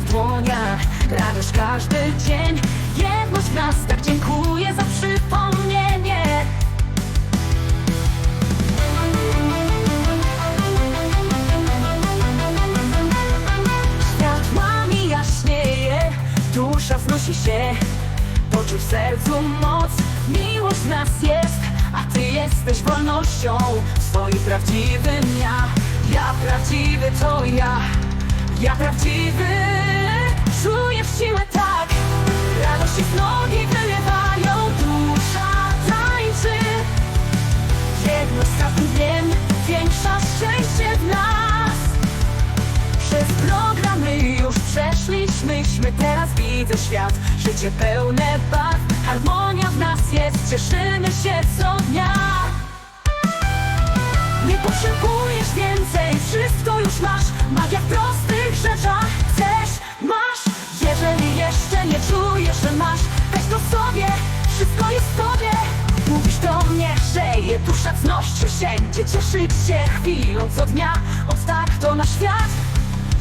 harmonia, radość każdy dzień. Jedność w nas, tak dziękuję za przypomnienie. Światłami jaśnieje, dusza wznosi się. Poczuj w sercu moc, miłość w nas jest. A Ty jesteś wolnością, swoim prawdziwym ja. Ja prawdziwy to ja, ja prawdziwy przeszliśmy teraz widzę świat. Życie pełne barw, harmonia w nas jest. Cieszymy się co dnia Nie potrzebujesz więcej, wszystko już masz. Magia w prostych rzeczach Chcesz, masz. Jeżeli jeszcze nie czujesz, że masz Weź to sobie, wszystko jest w tobie. Mówisz do mnie, że je dusza wznosi wszędzie. Cieszyć się chwilą co dnia. Od tak to na świat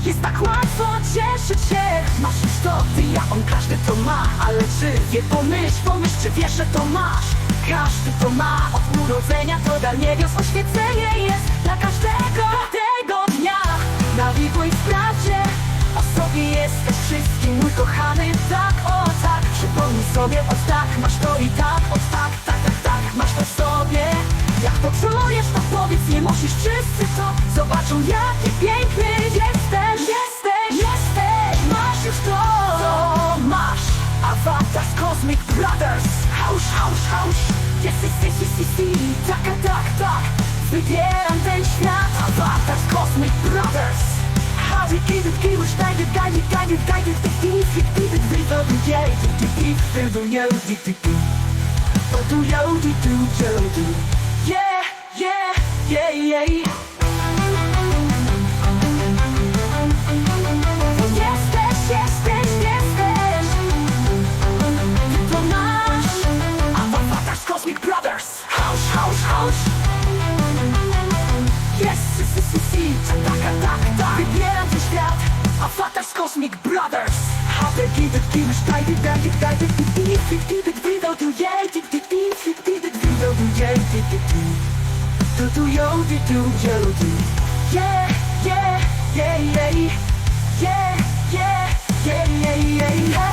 jest tak łatwo cieszyć się. Masz już to, ty, ja, on, każdy to ma. Ale czy wie, pomyśl, pomyśl, czy wiesz, że to masz? Każdy to ma, od urodzenia to dar niebios Oświecenie jest. Dla każdego tego dnia. Nawiguj w prawdzie, o sobie jesteś wszystkim Mój kochany, tak, o tak. Przypomnij sobie, od tak, masz to i tak Od tak, tak, tak, tak, masz to w sobie. Jak to czujesz, to powiedz, nie musisz. Wszyscy to Zobaczą, jaki piękny Hausz, hausz, hausz Yes, yes, yes, yes, yes, yes. Tak, a tak, tak Wybieram ten świat Avatars Cosmic Brothers Harry, kiedy kiły, Schneider, Geige, Geige, Geige Detektiv, fiktivet, vilder, jeg Detektiv, vilder, jeg, detektiv Og du, jeg, du, du, du, du Yeah, yeah, yeah, yeah si. Tak, tak, tak, tak. Wybieram ten świat. Avatar z Cosmic Brothers. Yeah, did did did did did did do do yeah, did did do do do yo, did do yo, do yeah, yeah, yeah, yeah, yeah, yeah, yeah, yeah, yeah. Masz to, to